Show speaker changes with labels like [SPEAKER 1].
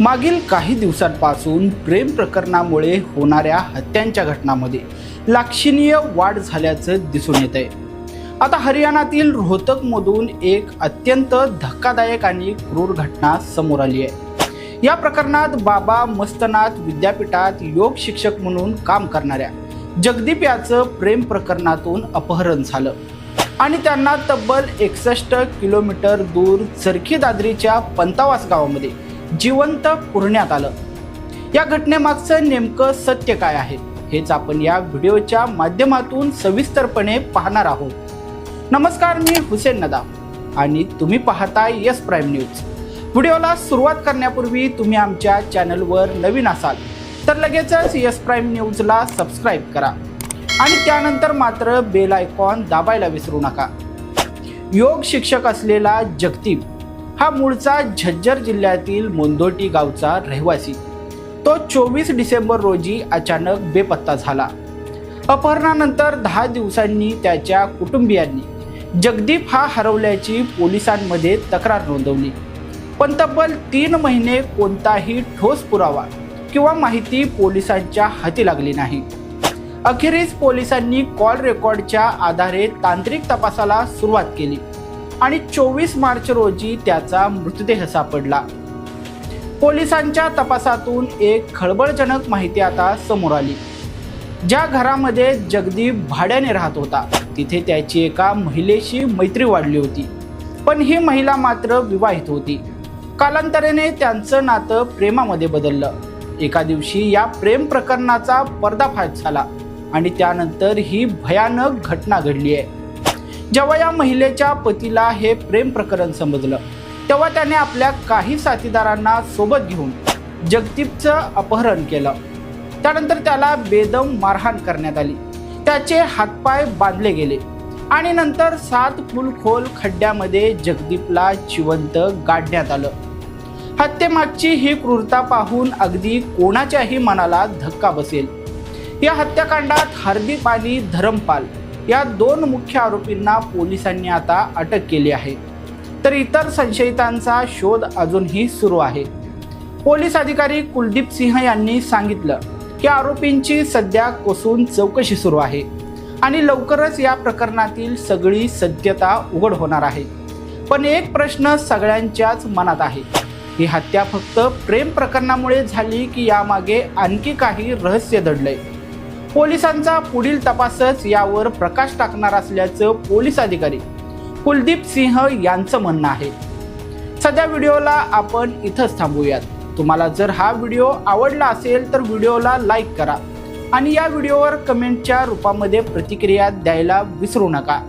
[SPEAKER 1] मागील काही दिवसांपासून प्रेम प्रकरणामुळे होणाऱ्या हत्यांच्या घटनांमध्ये लाक्षणीय वाढ झाल्याचं दिसून येत आहे आता हरियाणातील रोहतकमधून एक अत्यंत धक्कादायक आणि क्रूर घटना समोर आली आहे. या प्रकरणात बाबा मस्तनाथ विद्यापीठात योग शिक्षक म्हणून काम करणाऱ्या जगदीप याचं प्रेम प्रकरणातून अपहरण झालं. आणि त्यांना तब्बल एकसष्ट किलोमीटर दूर चरखी दादरीच्या पंतावास गावामध्ये जिवंत पुरण्यात आलं. या घटनेमागचं नेमकं सत्य काय आहे हेच आपण या व्हिडिओच्या माध्यमातून सविस्तरपणे पाहणार आहोत. नमस्कार मी हुसेन नदा आणि तुम्ही पाहताय यस प्राईम न्यूज. व्हिडिओला सुरुवात करण्यापूर्वी तुम्ही आमच्या चॅनलवर नवीन असाल तर लगेचच यस प्राईम न्यूजला सबस्क्राईब करा आणि त्यानंतर मात्र बेल आयकॉन दाबायला विसरू नका. योग शिक्षक असलेला जगदीप हा मूळचा झज्जर जिल्ह्यातील मोंदोटी गावचा रहिवासी. तो चोवीस डिसेंबर रोजी अचानक बेपत्ता झाला. अपहरणानंतर दहा दिवसांनी त्याच्या कुटुंबियांनी जगदीप हा हरवल्याची पोलिसांमध्ये तक्रार नोंदवली. पण तब्बल तीन महिने कोणताही ठोस पुरावा किंवा माहिती पोलिसांच्या हाती लागली नाही. अखेरीस पोलिसांनी कॉल रेकॉर्डच्या आधारे तांत्रिक तपासाला सुरुवात केली. आणि चोवीस मार्च रोजी त्याचा मृतदेह सापडला. पोलिसांच्या तपासातून एक खळबळजनक माहिती आता समोर आली. ज्या घरामध्ये जगदीप भाड्याने राहत होता तिथे त्याची एका महिलेशी मैत्री वाढली होती. पण ही महिला मात्र विवाहित होती. कालांतराने त्यांचं नातं प्रेमामध्ये बदललं. एका दिवशी या प्रेम प्रकरणाचा पर्दाफाश झाला आणि त्यानंतर ही भयानक घटना घडली आहे जेव्हा या महिलेच्या पतीला हे प्रेम प्रकरण समजलं तेव्हा त्याने आपल्या काही साथीदारांना सोबत घेऊन जगदीपचं अपहरण केलं. त्यानंतर त्याला बेदम मारहाण करण्यात आली. त्याचे हातपाय बांधले गेले आणि नंतर सात फुलखोल खड्ड्यामध्ये जगदीपला जिवंत गाडण्यात आलं. हत्येमागची ही क्रूरता पाहून अगदी कोणाच्याही मनाला धक्का बसेल. या हत्याकांडात हार्दिक आणि धरमपाल या दोन मुख्य आरोपींना पोलिसांनी आता अटक केली आहे. तर इतर संशयितांचा शोध अजूनही सुरू आहे. पोलीस अधिकारी कुलदीप सिंह यांनी सांगितलं की आरोपींची सध्या कसून चौकशी सुरू आहे आणि लवकरच या प्रकरणातील सगळी सत्यता उघड होणार आहे. पण एक प्रश्न सगळ्यांच्याच मनात आहे. ही हत्या फक्त प्रेम प्रकरणामुळे झाली की यामागे आणखी काही रहस्य दडलंय. पोलिसांचा पुढील तपासच यावर प्रकाश टाकणार असल्याचं पोलीस अधिकारी कुलदीप सिंह यांचं म्हणणं आहे. सध्या व्हिडिओला आपण इथंच थांबूयात. तुम्हाला जर हा व्हिडिओ आवडला असेल तर व्हिडिओला लाईक करा आणि या व्हिडिओवर कमेंटच्या रूपामध्ये प्रतिक्रिया द्यायला विसरू नका.